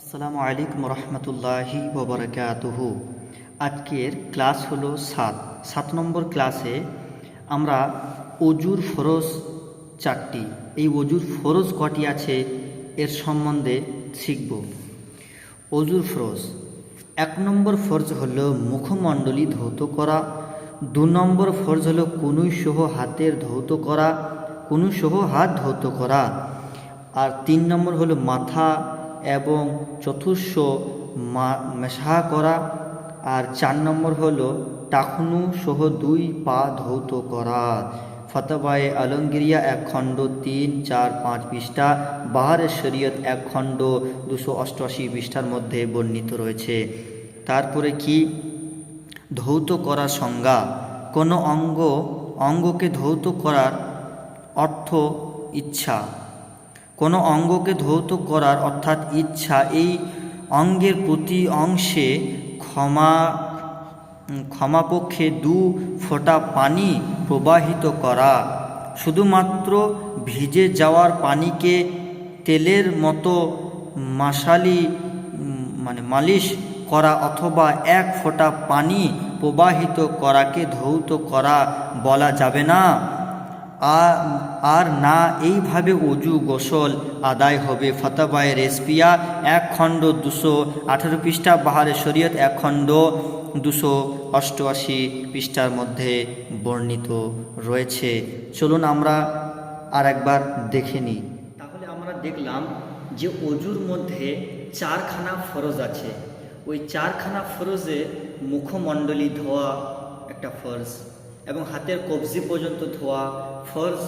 আসসালামু আলাইকুম রহমতুল্লাহি ওবরাকাতুহু আজকের ক্লাস হলো সাত। সাত নম্বর ক্লাসে আমরা অজুর ফরজ চারটি। এই অজুর ফরজ কটি আছে এর সম্বন্ধে শিখব। অজুর ফরজ। এক নম্বর ফরজ হলো মুখমণ্ডলী ধৌত করা। দু নম্বর ফরজ হলো কুনুই সহ হাতের ধৌত করা। কুনুই সহ হাত ধৌত করা। আর তিন নম্বর হলো মাথা এবং চতুর্থ মা, মেশা করা। আর চার নম্বর হলো টাকনু সহ দুই পা ধৌত করা। ফতবায়ে আলমগিরিয়া এক খণ্ড তিন চার পাঁচ পৃষ্ঠা। বাহারের শরীয়ত এক খণ্ড দুশো অষ্টআশি পৃষ্ঠার মধ্যে বর্ণিত রয়েছে। তারপরে কি? ধৌত করার সংজ্ঞা। কোনো অঙ্গ, অঙ্গকে ধৌত করার অর্থ ইচ্ছা। কোনো অঙ্গকে ধৌত করার অর্থাৎ ইচ্ছা, এই অঙ্গের প্রতি অংশে ক্ষমা, ক্ষমাপক্ষে দু ফোঁটা পানি প্রবাহিত করা। শুধুমাত্র ভিজে যাওয়ার পানিকে তেলের মতো মাসালি মানে মালিশ করা অথবা এক ফোঁটা পানি প্রবাহিত করাকে ধৌত করা বলা যাবে না। আর না এইভাবে অজু গোসল আদায় হবে। ফতাবায় রেসপিয়া এক খণ্ড দুশো আঠেরো পৃষ্ঠা, বাহারে শরীয়ত এক খণ্ড দুশো অষ্টআশি পৃষ্ঠার মধ্যে বর্ণিত রয়েছে। চলুন আমরা আর একবার দেখে নিই। তাহলে আমরা দেখলাম যে অজুর মধ্যে চারখানা ফরজ আছে। ওই চারখানা ফরজে মুখমণ্ডলী ধোয়া একটা ফরজ। এবং হাতের কবজি পর্যন্ত ধোয়া, ফরজ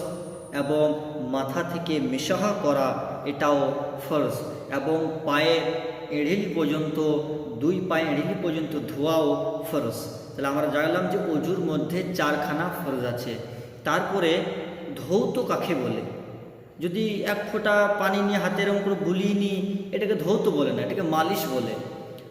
এবং মাথা থেকে মেশাহা করা, এটাও ফরজ। এবং পায়ে এড়িলি পর্যন্ত, দুই পায়ে এড়িলি পর্যন্ত ধোয়াও ফরজ। তাহলে আমরা জানলাম যে অজুর মধ্যে চারখানা ফরজ আছে। তারপরে ধৌত কাকে বলে? যদি এক ফোঁটা পানি নিয়ে হাতে এরকম করে বুলিয়ে নিই, এটাকে ধৌত বলে না, এটাকে মালিশ বলে।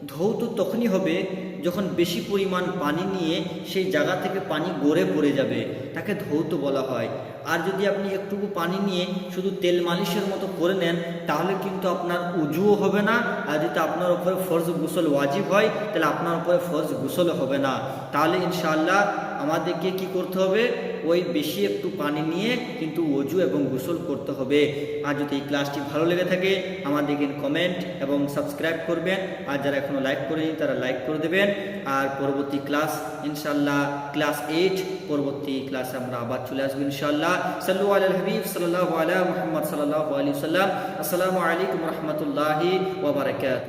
ধৌত তখনই হবে যখন বেশি পরিমাণ পানি নিয়ে সেই জায়গা থেকে পানি গড়ে পড়ে যাবে, তাকে ধৌত বলা হয়। আর যদি আপনি একটুকু পানি নিয়ে শুধু তেল মালিশের মতো করে নেন, তাহলে কিন্তু আপনার উজুও হবে না। আর যদি আপনার উপরে ফর্জ গুসল ওয়াজিব হয়, তাহলে আপনার উপরে ফর্জ গুসল হবে না। তাহলে ইনশাআল্লাহ আমাদেরকে কি করতে হবে? ওই বেশি একটু পানি নিয়ে কিন্তু অজু এবং গোসল করতে হবে। আর যদি এই ক্লাসটি ভালো লেগে থাকে আমাদেরকে কমেন্ট এবং সাবস্ক্রাইব করবেন। আর যারা এখনও লাইক করেনি, তারা লাইক করে দেবেন। আর পরবর্তী ক্লাস ইনশাল্লাহ ক্লাস এইট পরবর্তী ক্লাসে আমরা আবার চলে আসব ইনশাল্লাহ সাল্লু আল হাবিব সাল্লাহ আলা মোহাম্মদ সাল্লাহ আলী সাল্লাম আসসালামু আলাইকুম রহমতুল্লাহি ওবরাকাত